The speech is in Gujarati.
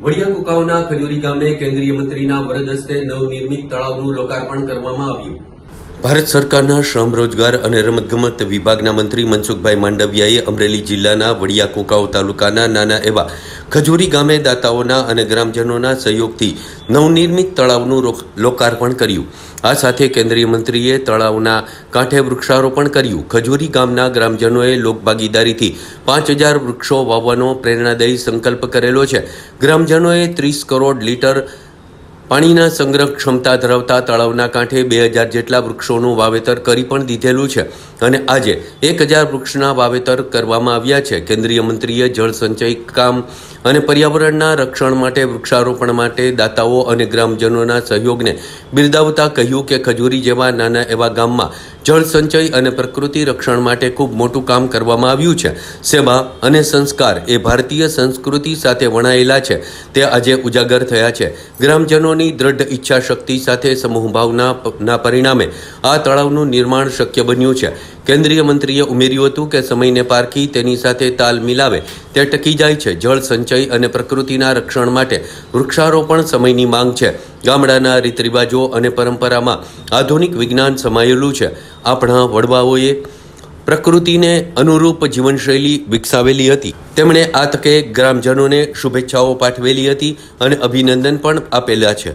વડિયા કુકાઉના ખજૂરી ગામે કેન્દ્રીય મંત્રીના વરદ હસ્તે નવનિર્મિત તળાવનું લોકાર્પણ કરવામાં આવ્યું. ભારત સરકારના શ્રમ રોજગાર અને રમતગમત વિભાગના મંત્રી મનસુખભાઈ માંડવિયાએ અમરેલી જિલ્લાના વડિયા કુકાઓ તાલુકાના નાના એવા ખજૂરી ગામે દાતાઓના અને ગ્રામજનોના સહયોગથી નવનિર્મિત તળાવનું લોકાર્પણ કર્યું. આ સાથે કેન્દ્રીય મંત્રીએ તળાવના કાંઠે વૃક્ષારોપણ કર્યું. ખજૂરી ગામના ગ્રામજનોએ લોકભાગીદારીથી પાંચ હજાર વૃક્ષો વાવવાનો પ્રેરણાદાયી સંકલ્પ કરેલો છે. ગ્રામજનોએ ત્રીસ કરોડ લીટર પાણીના સંગ્રહ ક્ષમતા ધરાવતા તળાવના કાંઠે બે હજાર જેટલા વૃક્ષોનું વાવેતર કરી પણ દીધેલું છે. અને આજે એક હજાર વૃક્ષના વાવેતર કરવામાં આવ્યા છે. કેન્દ્રીય મંત્રીએ જળ સંચય કામ અને પર્યાવરણના રક્ષણ માટે વૃક્ષારોપણ માટે દાતાઓ અને ગ્રામજનોના સહયોગને બિરદાવતા કહ્યું કે ખજૂરી જેવા નાના એવા ગામમાં જળ સંચય અને પ્રકૃતિ રક્ષણ માટે ખૂબ મોટું કામ કરવામાં આવ્યું છે. સેવા અને સંસ્કાર એ ભારતીય સંસ્કૃતિ સાથે વણાયેલા છે. તે આજે ઉજાગર થયા છે. ગ્રામજનોની દ્રઢ ઈચ્છા શક્તિ સાથે સમૂહભાવના પરિણામે આ તળાવનું નિર્માણ શક્ય બન્યું છે. કેન્દ્રીય મંત્રીએ ઉમેર્યું હતું કે સમયને પારખી તેની સાથે તાલ મિલાવે તે ટકી જાય છે. જળ સંચય અને પ્રકૃતિના રક્ષણ માટે વૃક્ષારોપણ સમયની માંગ છે. ગામડાના રીત રિવાજો અને પરંપરામાં આધુનિક વિજ્ઞાન સમાયેલું છે. આપણા વડવાઓએ પ્રકૃતિને અનુરૂપ જીવનશૈલી વિકસાવેલી હતી. તેમણે આ તકે ગ્રામજનોને શુભેચ્છાઓ પાઠવેલી હતી અને અભિનંદન પણ આપેલા છે.